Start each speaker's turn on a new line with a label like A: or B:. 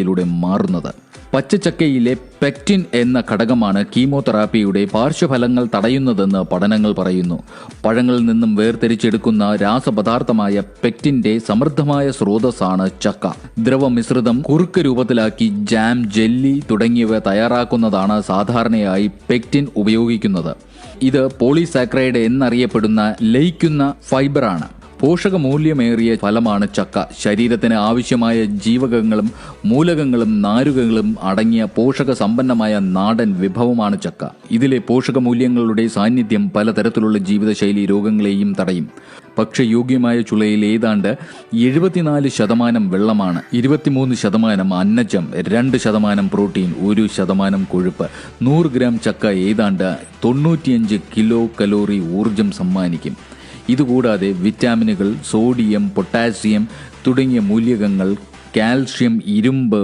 A: യിലൂടെ മാറുന്നത്. പച്ചച്ചക്കയിലെ പെക്റ്റിൻ എന്ന ഘടകമാണ് കീമോതെറാപ്പിയുടെ പാർശ്വഫലങ്ങൾ തടയുന്നതെന്ന് പഠനങ്ങൾ പറയുന്നു. പഴങ്ങളിൽ നിന്നും വേർതിരിച്ചെടുക്കുന്ന രാസപദാർത്ഥമായ പെക്റ്റിന്റെ സമൃദ്ധമായ സ്രോതസ്സാണ് ചക്ക. ദ്രവമിശ്രിതം കുറുക്ക് രൂപത്തിലാക്കി ജാം ജെല്ലി തുടങ്ങിയവ തയ്യാറാക്കുന്നതാണ് സാധാരണയായി പെക്റ്റിൻ ഉപയോഗിക്കുന്നത്. ഇത് പോളിസാക്രൈഡ് എന്നറിയപ്പെടുന്ന ലയിക്കുന്ന ഫൈബറാണ്. പോഷകമൂല്യമേറിയ ഫലമാണ് ചക്ക. ശരീരത്തിന് ആവശ്യമായ ജീവകങ്ങളും മൂലകങ്ങളും നാരുകങ്ങളും അടങ്ങിയ പോഷക സമ്പന്നമായ നാടൻ വിഭവമാണ് ചക്ക. ഇതിലെ പോഷകമൂല്യങ്ങളുടെ സാന്നിധ്യം പലതരത്തിലുള്ള ജീവിതശൈലി രോഗങ്ങളെയും തടയും. പക്ഷേ യോഗ്യമായ ചുളയിൽ ഏതാണ്ട് എഴുപത്തിനാല് ശതമാനം വെള്ളമാണ്. ഇരുപത്തിമൂന്ന് ശതമാനം അന്നജം രണ്ട് ശതമാനം പ്രോട്ടീൻ ഒരു ശതമാനം കൊഴുപ്പ്. നൂറ് ഗ്രാം ചക്ക ഏതാണ്ട് തൊണ്ണൂറ്റിയഞ്ച് കിലോ കലോറി ഊർജം സമ്മാനിക്കും. ഇതുകൂടാതെ വിറ്റാമിനുകൾ സോഡിയം പൊട്ടാസ്യം തുടങ്ങിയ മൂലകങ്ങൾ കാൽഷ്യം ഇരുമ്പ്